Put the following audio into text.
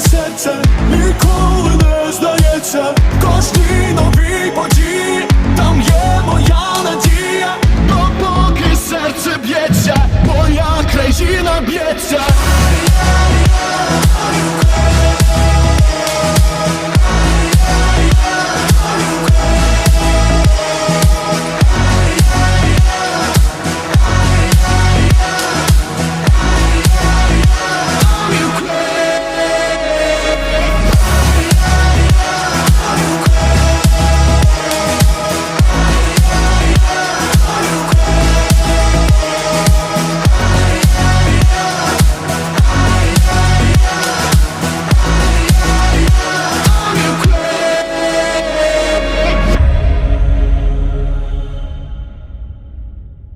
серце. Ніколи не здається, кожній новій